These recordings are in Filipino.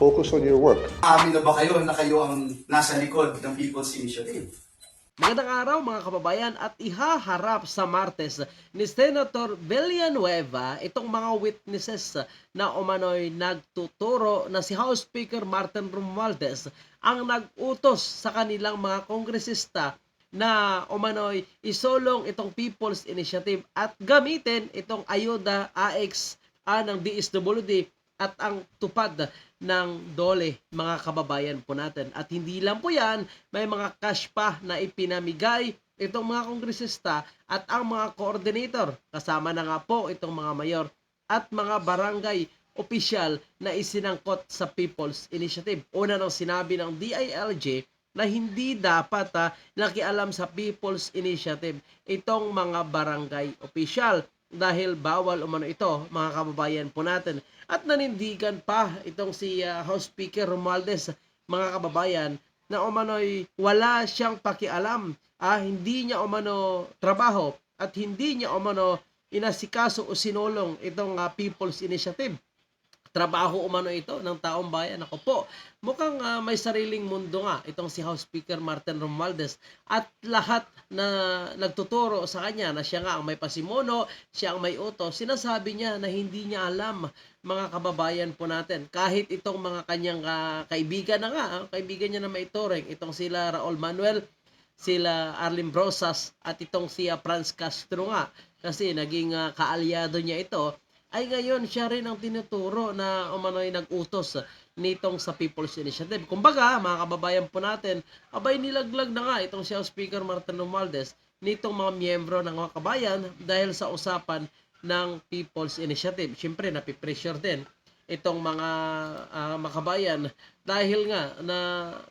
focus on your work. Amin na ba kayo na kayo ang nasa likod ng People's Initiative? Magandang araw mga kababayan at ihaharap sa Martes ni Senator Villanueva itong mga witnesses na umano'y nagtuturo na si House Speaker Martin Romualdez ang nag-utos sa kanilang mga kongresista na umano'y isolong itong People's Initiative at gamitin itong ayuda AX ah, ng DSWD at ang tupad ng dole mga kababayan po natin. At hindi lang po yan, may mga cash pa na ipinamigay itong mga kongresista at ang mga coordinator. Kasama na nga po itong mga mayor at mga barangay opisyal na isinangkot sa People's Initiative. Una nang sinabi ng DILG na hindi dapat ah, nakialam sa People's Initiative itong mga barangay opisyal dahil bawal umano ito mga kababayan po natin. At nanindigan pa itong si ah, House Speaker Romualdez mga kababayan na umano'y wala siyang pakialam. Ah, hindi niya umano trabaho at hindi niya umano inasikaso o sinulong itong ah, People's Initiative trabaho umano ito ng taong bayan. Ako po, mukhang ah, may sariling mundo nga itong si House Speaker Martin Romualdez at lahat na nagtuturo sa kanya na siya nga ang may pasimuno, siya ang may utos, sinasabi niya na hindi niya alam mga kababayan po natin. Kahit itong mga kanyang ah, kaibigan na nga, ah, kaibigan niya na may turing, itong sila Raul Manuel, sila Arlene Brosas at itong si ah, Franz Castro nga kasi naging ah, kaalyado niya ito ay ngayon siya rin ang tinuturo na umano'y nag-utos nitong sa People's Initiative. Kumbaga, mga kababayan po natin, abay nilaglag na nga itong si Speaker Martin Romualdez nitong mga miyembro ng mga kabayan dahil sa usapan ng People's Initiative. Siyempre, napipressure din itong mga ah, makabayan dahil nga na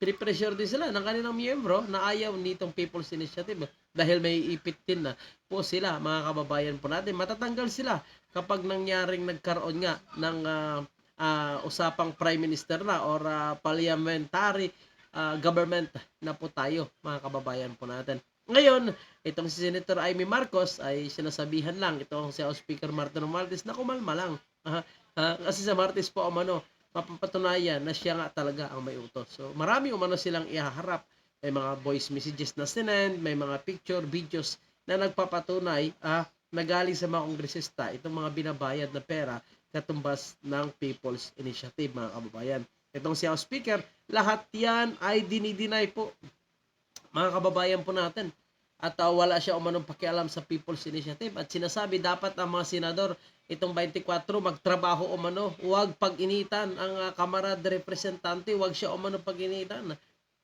pinipressure din sila ng kanilang miyembro na ayaw nitong People's Initiative. Dahil may ipit din na po sila mga kababayan po natin. Matatanggal sila kapag nangyaring nagkaroon nga ng ah, ah, usapang prime minister na or ah, parliamentary ah, government na po tayo mga kababayan po natin. Ngayon, itong si Senator Amy Marcos ay sinasabihan lang. Itong si House Speaker Martin Romualdez na kumalma lang. Ah, ah, kasi sa Martes po umano, mapapatunayan na siya nga talaga ang may utos. So marami umano silang ihaharap. May mga voice messages na sinend, may mga picture, videos na nagpapatunay ah, na galing sa mga kongresista itong mga binabayad na pera katumbas ng People's Initiative mga kababayan. Itong si House Speaker, lahat yan ay dinideny po mga kababayan po natin. At uh, wala siya umanong pakialam sa People's Initiative. At sinasabi dapat ang mga senador itong 24 magtrabaho umano. Huwag pag-initan ang uh, Kamara de Representante. Huwag siya umano pag-initan.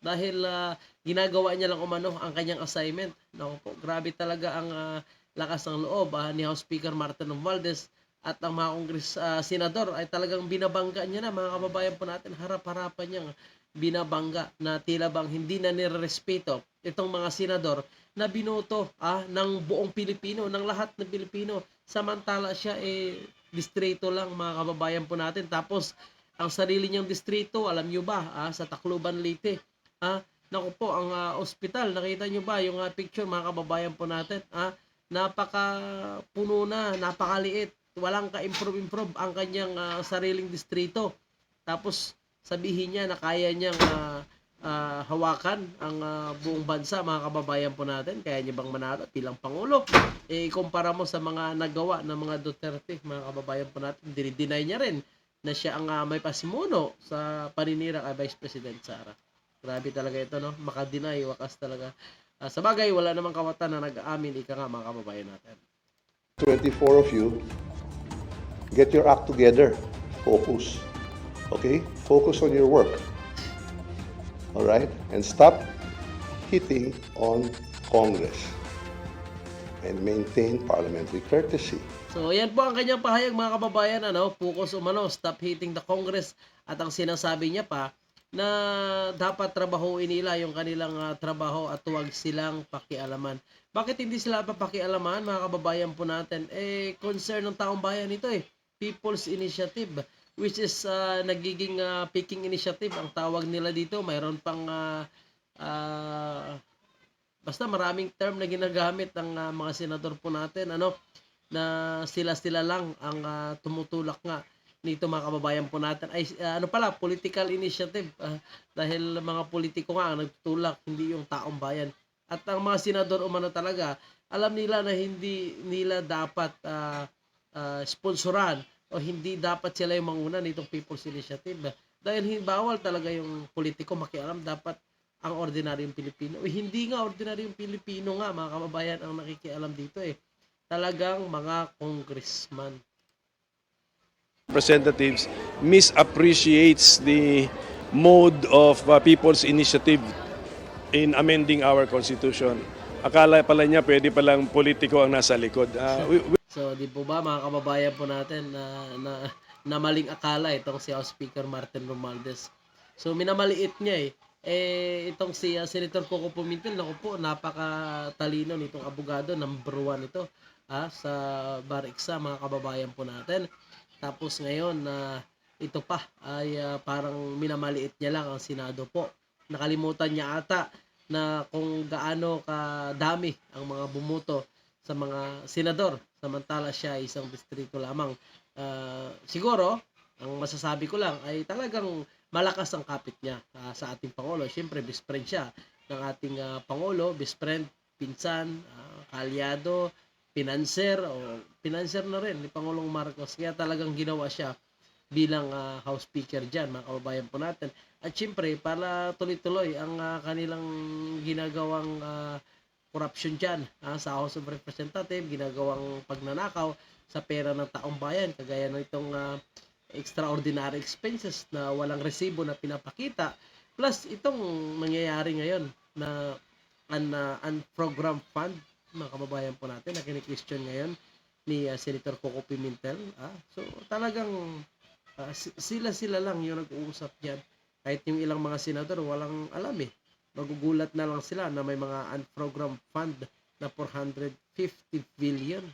Dahil uh, ginagawa niya lang umano ang kanyang assignment. Naku po, grabe talaga ang uh, lakas ng loob uh, ni House Speaker Martin Romualdez at ang mga kongres uh, senador ay talagang binabangga niya na mga kababayan po natin harap-harapan niya binabangga na tila bang hindi na nirespeto itong mga senador na binoto ah, ng buong Pilipino, ng lahat ng Pilipino. Samantala siya eh distrito lang mga kababayan po natin. Tapos ang sarili niyang distrito, alam niyo ba, ah, sa Tacloban Leyte. Ah, naku po, ang ah, ospital, nakita niyo ba yung ah, picture mga kababayan po natin? Ah, napaka puno na, napakaliit. Walang ka-improve-improve ang kanyang ah, sariling distrito. Tapos sabihin niya na kaya niyang ah, ah, hawakan ang ah, buong bansa, mga kababayan po natin. Kaya niya bang manalo bilang Pangulo? Eh, kumpara mo sa mga nagawa ng mga Duterte, mga kababayan po natin, dinideny niya rin na siya ang ah, may pasimuno sa paninira kay Vice President Sara. Grabe talaga ito, no? Makadeny, wakas talaga. Ah, sa bagay, wala namang kawatan na nag-aamin, ika nga, mga kababayan natin. 24 of you, get your act together. Focus. Okay? Focus on your work. All right? And stop hitting on Congress. And maintain parliamentary courtesy. So, yan po ang kanyang pahayag mga kababayan, ano, focus umano, stop hitting the Congress at ang sinasabi niya pa na dapat trabahuin nila yung kanilang ah, trabaho at huwag silang pakialaman. Bakit hindi sila papakialaman mga kababayan po natin? Eh, concern ng taong bayan ito eh. People's Initiative which is ah, nagiging ah, picking initiative. Ang tawag nila dito. Mayroon pang ah, ah, basta maraming term na ginagamit ng ah, mga senador po natin ano na sila-sila lang ang ah, tumutulak nga nito mga kababayan po natin. Ay ah, ano pala political initiative. Ah, dahil mga politiko nga ang nagtutulak hindi yung taong bayan. At ang mga senador umano talaga alam nila na hindi nila dapat ah, ah, sponsoran o hindi dapat sila yung manguna nitong People's Initiative. Dahil hin- bawal talaga yung politiko makialam. Dapat ang ordinaryong Pilipino. O hindi nga ordinaryong Pilipino nga. Mga kababayan ang nakikialam dito eh. Talagang mga congressman. Representatives misappreciates the mode of uh, people's initiative in amending our constitution. Akala pala niya pwede palang politiko ang nasa likod. Uh, we- we- So, di po ba mga kababayan po natin na, na, na maling akala itong si House Speaker Martin Romualdez. So, minamaliit niya eh. Eh, itong si uh, Senator Coco Pumintel, naku po, napaka-talino nitong abogado, number one ito ah, sa Bar Exam, mga kababayan po natin. Tapos ngayon, na ito pa ay ah, parang minamaliit niya lang ang Senado po. Nakalimutan niya ata na kung gaano kadami ang mga bumuto sa mga senador samantala siya ay isang distrito lamang. Ah, siguro, ang masasabi ko lang ay talagang malakas ang kapit niya ah, sa ating Pangulo. Siyempre, best friend siya ng ating ah, Pangulo, best friend, pinsan, ah, kalyado, pinanser, o pinanser na rin ni Pangulong Marcos. Kaya talagang ginawa siya bilang ah, House Speaker dyan, mga kababayan po natin. At siyempre, para tuloy-tuloy ang ah, kanilang ginagawang ah, corruption dyan ah, sa House of Representative, ginagawang pagnanakaw sa pera ng taong bayan, kagaya ng itong ah, extraordinary expenses na walang resibo na pinapakita, plus itong nangyayari ngayon na un, uh, unprogrammed fund, mga kababayan po natin, na kini-question ngayon ni ah, Senator Coco Pimentel. Ah. So talagang ah, si- sila-sila lang yung nag-uusap dyan. Kahit yung ilang mga senador, walang alam eh magugulat na lang sila na may mga unprogrammed fund na 450 billion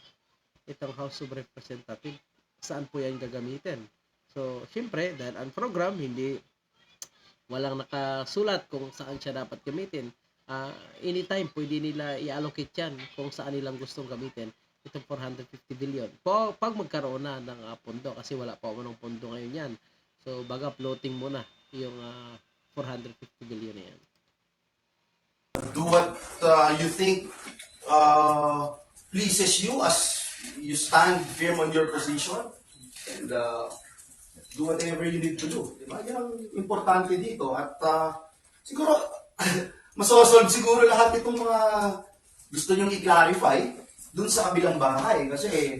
itong House of Representatives. Saan po yan gagamitin? So, syempre, dahil unprogrammed, hindi walang nakasulat kung saan siya dapat gamitin. Ah, anytime, pwede nila i-allocate yan kung saan nilang gustong gamitin itong 450 billion. Po, pag magkaroon na ng ah, pondo, kasi wala pa ng pondo ngayon yan. So, baga floating muna yung ah, 450 billion na yan. Do what uh, you think uh, pleases you as you stand firm on your position and uh, do whatever you need to do. Di ba? Yan ang importante dito. At uh, siguro, masosolve siguro lahat itong mga gusto nyong i-clarify dun sa kabilang bahay. Kasi,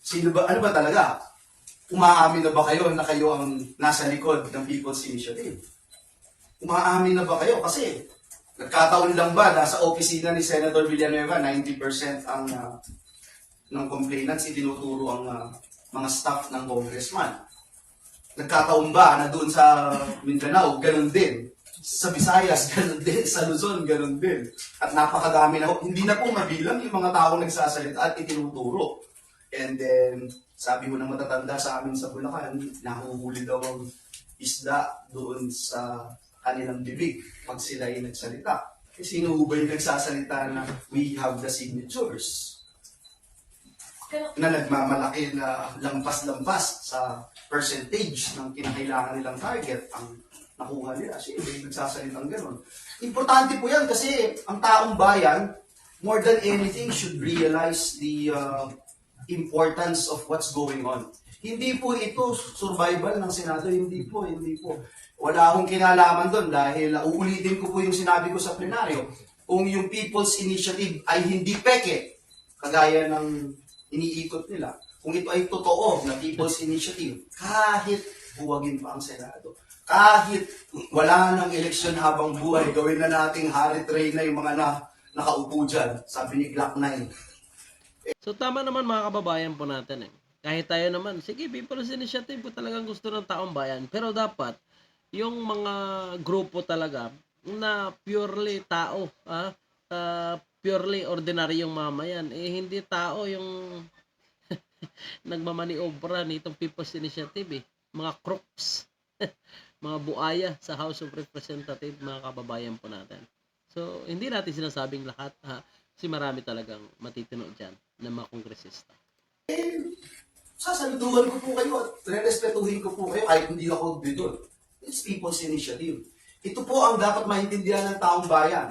sino ba, ano ba talaga? Umaamin na ba kayo na kayo ang nasa likod ng People's Initiative? Umaamin na ba kayo? Kasi, nagkataon lang ba, nasa opisina ni Senator Villanueva, 90% ang uh, ng complainants itinuturo ang uh, mga staff ng congressman. Nagkataon ba na doon sa Mindanao, ganun din. Sa Visayas, ganun din. Sa Luzon, ganun din. At napakadami na, hindi na po mabilang yung mga taong nagsasalita at itinuturo. And then, sabi mo ng matatanda sa amin sa Bulacan, nahuhuli daw ang isda doon sa kanilang bibig pag sila ay nagsalita. Eh, sino ba yung nagsasalita na we have the signatures? na nagmamalaki na lampas-lampas sa percentage ng kinakailangan nilang target ang nakuha nila. Sino ba yung nagsasalitang gano'n? Importante po yan kasi ang taong bayan, more than anything, should realize the uh, importance of what's going on. Hindi po ito survival ng Senado, hindi po, hindi po. Wala akong kinalaman doon dahil uh, uulitin ko po yung sinabi ko sa plenaryo. Kung yung People's Initiative ay hindi peke, kagaya ng iniikot nila, kung ito ay totoo na People's Initiative, kahit buwagin pa ang Senado, kahit wala nang eleksyon habang buhay, gawin na nating Harry Train na yung mga na, nakaupo dyan, sabi ni Glock 9. So tama naman mga kababayan po natin eh. Kahit tayo naman, sige, People's Initiative po talagang gusto ng taong bayan. Pero dapat, yung mga grupo talaga na purely tao, ah, ah, purely ordinary yung mamayan, eh hindi tao yung nagmamaniobra nitong People's Initiative eh. Mga crooks, mga buaya sa House of Representatives, mga kababayan po natin. So, hindi natin sinasabing lahat, ha? Kasi marami talagang matitino dyan na mga kongresista. sasaluduhan ko po kayo at re-respetuhin ko po kayo kahit hindi ako bidol. It's people's initiative. Ito po ang dapat maintindihan ng taong bayan.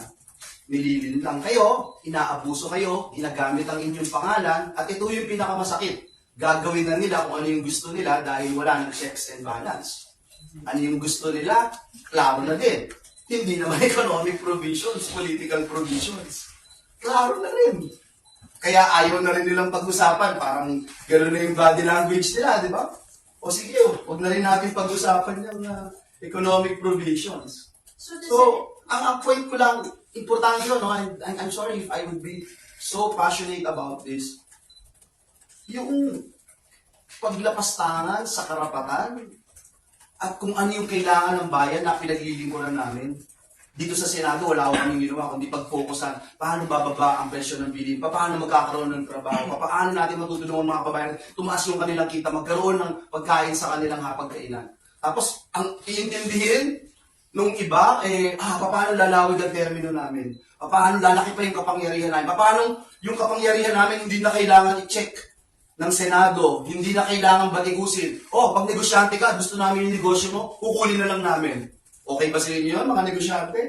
Nililin lang kayo, inaabuso kayo, ginagamit ang inyong pangalan, at ito yung pinakamasakit. Gagawin na nila kung ano yung gusto nila dahil wala ng checks and balance. Ano yung gusto nila, klaro na din. Hindi naman economic provisions, political provisions. Klaro na rin. Kaya ayaw na rin nilang pag-usapan. Parang gano'n na yung body language nila, di ba? O sige, oh, huwag na rin natin pag-usapan yung uh, economic provisions. So, So, ang, ang point ko lang, importante yun, no? I'm, I'm, I'm sorry if I would be so passionate about this. Yung paglapastangan sa karapatan at kung ano yung kailangan ng bayan na pinaglilingkuran namin. Dito sa Senado, wala akong kaming ginawa kundi pag-focusan paano bababa ang presyo ng bilhin, paano magkakaroon ng trabaho, paano natin matutulungan mga kabayan, tumaas yung kanilang kita, magkaroon ng pagkain sa kanilang hapagkainan. Tapos, ang iintindihin nung iba, eh, ah, paano lalawig ang termino namin? Paano lalaki pa yung kapangyarihan namin? Paano yung kapangyarihan namin hindi na kailangan i-check ng Senado, hindi na kailangan batikusin. Oh, pag negosyante ka, gusto namin yung negosyo mo, kukunin na lang namin. Okay ba sa inyo yun, mga negosyante?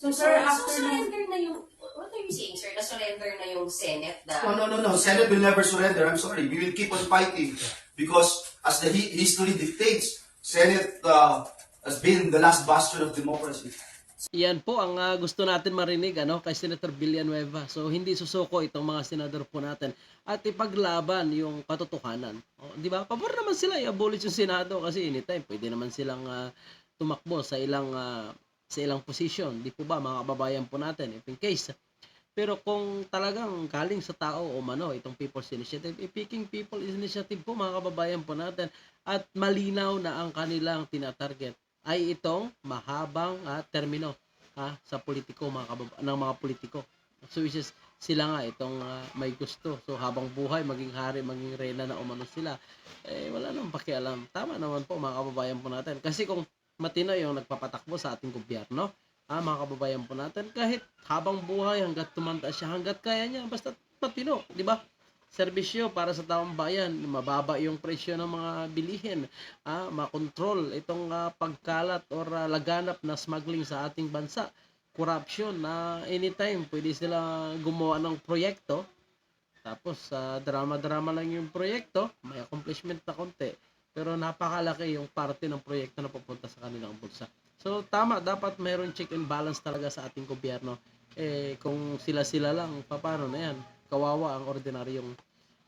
So, sir, So, after na... surrender na yung, what are you saying, sir? Na surrender na yung Senate na... No, no, no, no. Senate will never surrender. I'm sorry. We will keep on fighting. Because as the hi- history dictates, Senate uh, has been the last bastion of democracy. Yan po ang ah, gusto natin marinig ano kay Senator Villanueva. So hindi susuko itong mga senador po natin at ipaglaban yung katotohanan. O, di ba? Pabor naman sila i-abolish yung Senado kasi anytime pwede naman silang ah, tumakbo sa ilang ah, sa ilang position. Di po ba mga kababayan po natin if in case pero kung talagang galing sa tao o mano itong People's Initiative, eh, picking people initiative po mga kababayan po natin at malinaw na ang kanilang tinatarget ay itong mahabang ah, termino ha, sa politiko mga kabab- ng mga politiko. So which is sila nga itong ah, may gusto. So habang buhay maging hari, maging reyna na umano sila. Eh wala nang pakialam. Tama naman po mga kababayan po natin. Kasi kung matino yung nagpapatakbo sa ating gobyerno, ah, mga kababayan po natin, kahit habang buhay, hanggat tumanda siya, hanggat kaya niya, basta matino, di ba? Serbisyo para sa taong bayan, mababa yung presyo ng mga bilihin, ah, makontrol itong ah, pagkalat or ah, laganap na smuggling sa ating bansa, corruption na anytime pwede sila gumawa ng proyekto, tapos sa drama-drama lang yung proyekto, may accomplishment na konti, pero napakalaki yung parte ng proyekto na pupunta sa kanilang bulsa. So tama, dapat mayroon check and balance talaga sa ating gobyerno. Eh kung sila-sila lang, paano na yan? Kawawa ang ordinaryong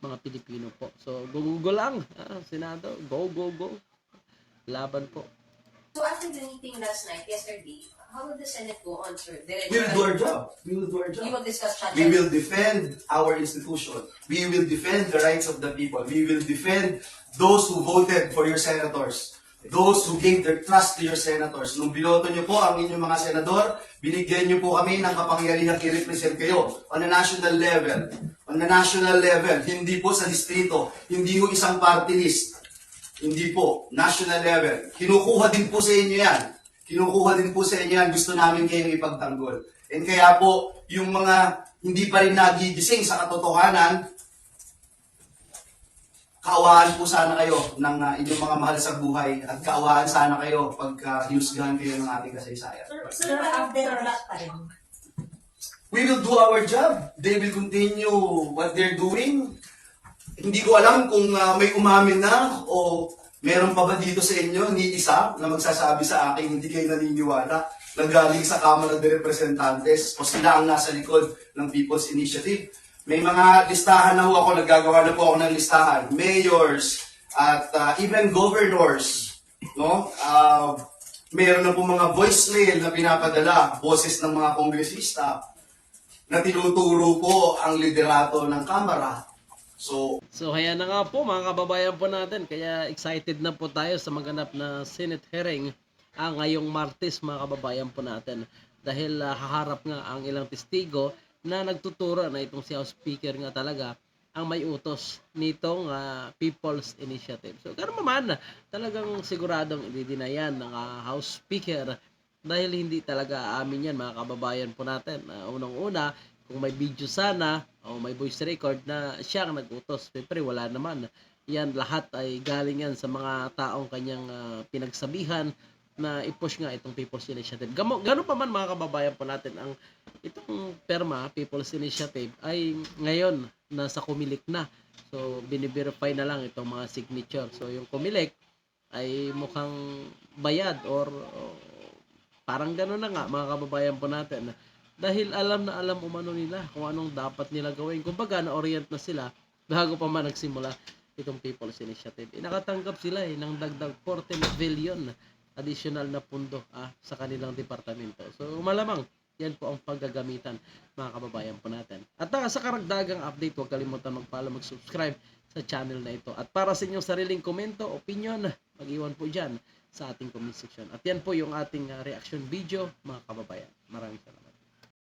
mga Pilipino po. So go go lang, ah, Senado, go go go. Laban po. So after the meeting last night, yesterday, how will the Senate go on, sir? Diretso We will do our job. We will do our You job. will discuss. We will defend our institution. We will defend the rights of the people. We will defend those who voted for your senators. Those who gave their trust to your senators. Nung binoto niyo po ang inyong mga senador, binigyan niyo po kami ng kapangyarihan i-represent kayo on a national level. On a national level, hindi po sa distrito, hindi po isang party list. Hindi po, national level. Kinukuha din po sa inyo yan. Kinukuha din po sa inyo yan. Gusto namin kayong ipagtanggol. And kaya po, yung mga hindi pa rin nagigising sa katotohanan, kaawaan po sana kayo ng uh, inyong mga mahal sa buhay at kaawaan sana kayo pagka hinusgahan kayo ng ating kasaysayan. Sir, after that time, We will do our job. They will continue what they're doing. Hindi ko alam kung uh, may umamin na o meron pa ba dito sa inyo ni isa na magsasabi sa akin hindi kayo naniniwala na galing sa Kamara de Representantes o sila ang nasa likod ng People's Initiative. May mga listahan na ho ako, naggagawa na po ako ng listahan. Mayors at uh, even governors. No? Uh, meron na po mga voicemail na pinapadala, boses ng mga kongresista na tinuturo po ang liderato ng Kamara. So, So kaya na nga po mga kababayan po natin, kaya excited na po tayo sa maganap na Senate hearing ah, ngayong Martes mga kababayan po natin. Dahil ah, haharap nga ang ilang testigo na nagtuturo na itong si House Speaker nga talaga ang may utos nitong ah, People's Initiative. So pero naman, talagang siguradong ididinayan ng ah, House Speaker dahil hindi talaga amin yan mga kababayan po natin. Uh, Unang-una, kung may video sana o may voice record na siya ang nag-utos. Siyempre, wala naman. Yan lahat ay galing yan sa mga taong kanyang ah, pinagsabihan na i-push nga itong People's Initiative. Gamo, gano'n pa man mga kababayan po natin, ang itong perma, People's Initiative, ay ngayon nasa kumilik na. So, biniverify na lang itong mga signature. So, yung kumilik ay mukhang bayad or oh, parang gano'n na nga mga kababayan po natin. Dahil alam na alam umano nila kung anong dapat nila gawin. Kumbaga, na-orient na sila bago pa man nagsimula itong People's Initiative. Eh, nakatanggap sila eh, ng dagdag 14 billion additional na pundo ah, sa kanilang departamento. So malamang yan po ang paggagamitan mga kababayan po natin. At ah, sa karagdagang update, huwag kalimutan mag-follow, mag-subscribe sa channel na ito. At para sa inyong sariling komento, opinion, mag-iwan po dyan sa ating comment section. At yan po yung ating ah, reaction video mga kababayan. Maraming salamat.